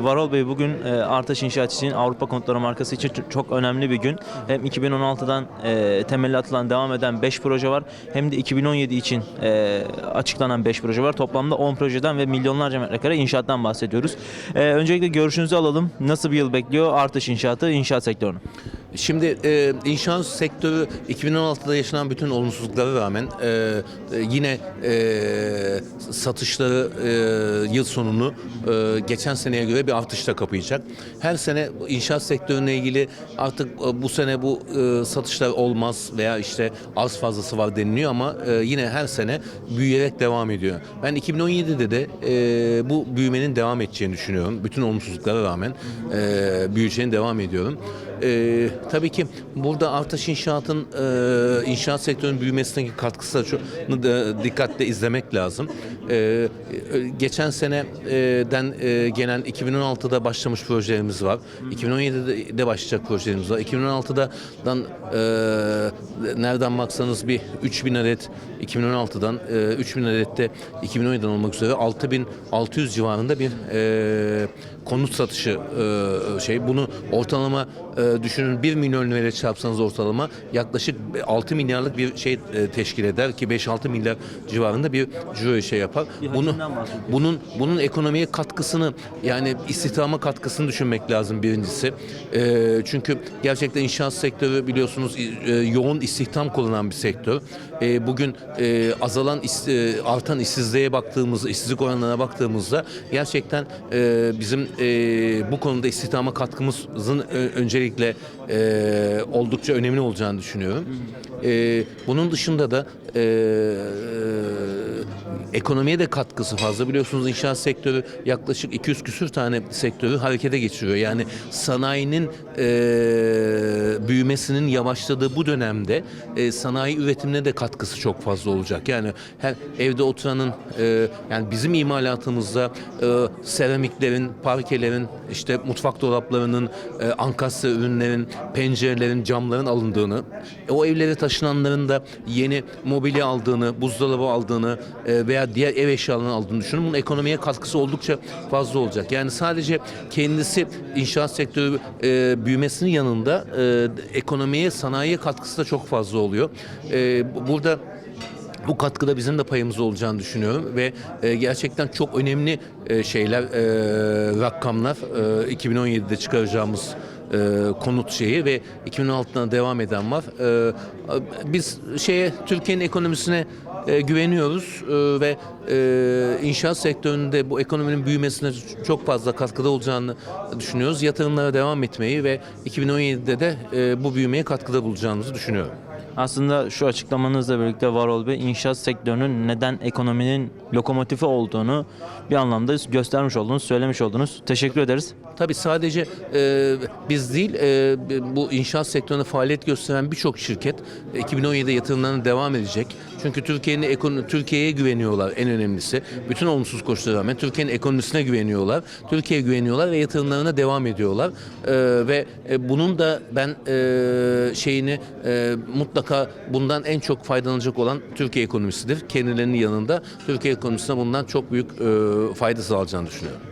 Varol Bey bugün e, Artaş İnşaat için Avrupa Konutları markası için çok önemli bir gün. Hem 2016'dan e, temelli atılan devam eden 5 proje var hem de 2017 için e, açıklanan 5 proje var. Toplamda 10 projeden ve milyonlarca metrekare inşaattan bahsediyoruz. Öncelikle görüşünüzü alalım. Nasıl bir yıl bekliyor Artaş İnşaatı, inşaat sektörünü? Şimdi e, inşaat sektörü 2016'da yaşanan bütün olumsuzluklara rağmen e, e, yine e, satışları e, yıl sonunu e, geçen seneye göre bir artışla kapayacak. Her sene inşaat sektörüne ilgili artık e, bu sene bu e, satışlar olmaz veya işte az fazlası var deniliyor ama e, yine her sene büyüyerek devam ediyor. Ben 2017'de de e, bu büyümenin devam edeceğini düşünüyorum. Bütün olumsuzluklara rağmen e, büyüyeceğini devam ediyorum. Ee, tabii ki burada Artaş İnşaat'ın e, inşaat sektörünün büyümesindeki katkısı da dikkatle izlemek lazım. Ee, e, geçen seneden e, gelen 2016'da başlamış projelerimiz var. 2017'de de başlayacak projelerimiz var. 2016'dan e, nereden baksanız bir 3000 adet 2016'dan e, 3000 adette 2017'den olmak üzere 6600 civarında bir e, konut satışı e, şey. Bunu ortalama e, düşünün 1 milyon lirayla çarpsanız ortalama yaklaşık 6 milyarlık bir şey e, teşkil eder ki 5-6 milyar civarında bir ciro şey yapar. Bunu bunun bunun ekonomiye katkısını yani istihdama katkısını düşünmek lazım birincisi. E, çünkü gerçekten inşaat sektörü biliyorsunuz e, yoğun istihdam kullanan bir sektör. E, bugün e, azalan is- e, artan işsizliğe baktığımızda, işsizlik oranlarına baktığımızda gerçekten e, bizim e, bu konuda istihdama katkımızın ö- öncelikle e, oldukça önemli olacağını düşünüyorum. E, bunun dışında da e, ekonomiye de katkısı fazla. Biliyorsunuz inşaat sektörü yaklaşık 200 küsür tane sektörü harekete geçiriyor. Yani sanayinin e, büyümesinin yavaşladığı bu dönemde e, sanayi üretimine de katkısı çok fazla olacak. Yani her evde oturanın e, yani bizim imalatımızda e, seramiklerin, parkelerin, işte mutfak dolaplarının, e, ankastre ürünlerin, pencerelerin, camların alındığını, e, o evlere taşınanların da yeni mobilya aldığını, buzdolabı aldığını e, veya diğer ev eşyalarını aldığını düşünün. Bunun ekonomiye katkısı oldukça fazla olacak. Yani sadece kendisi inşaat sektörü e, büyümesinin yanında e, ekonomiye, sanayiye katkısı da çok fazla oluyor. E, bu- burada bu katkıda bizim de payımız olacağını düşünüyorum ve e, gerçekten çok önemli e, şeyler, e, rakamlar e, 2017'de çıkaracağımız e, konut şeyi ve 2016'dan devam eden var. E, biz şeye Türkiye'nin ekonomisine e, güveniyoruz e, ve e, inşaat sektöründe bu ekonominin büyümesine çok fazla katkıda olacağını düşünüyoruz. Yatırımlara devam etmeyi ve 2017'de de e, bu büyümeye katkıda bulacağımızı düşünüyorum. Aslında şu açıklamanızla birlikte Varol Bey inşaat sektörünün neden ekonominin lokomotifi olduğunu bir anlamda göstermiş oldunuz, söylemiş oldunuz. Teşekkür ederiz. Tabii sadece e, biz değil e, bu inşaat sektöründe faaliyet gösteren birçok şirket e, 2017'de yatırımlarına devam edecek. Çünkü Türkiye'nin Türkiye'ye güveniyorlar en önemlisi. Bütün olumsuz koşullara rağmen Türkiye'nin ekonomisine güveniyorlar. Türkiye'ye güveniyorlar ve yatırımlarına devam ediyorlar. E, ve e, bunun da ben e, şeyini e, mutlaka bundan en çok faydalanacak olan Türkiye ekonomisidir. Kendilerinin yanında Türkiye ekonomisine bundan çok büyük e, fayda sağlayacağını düşünüyorum.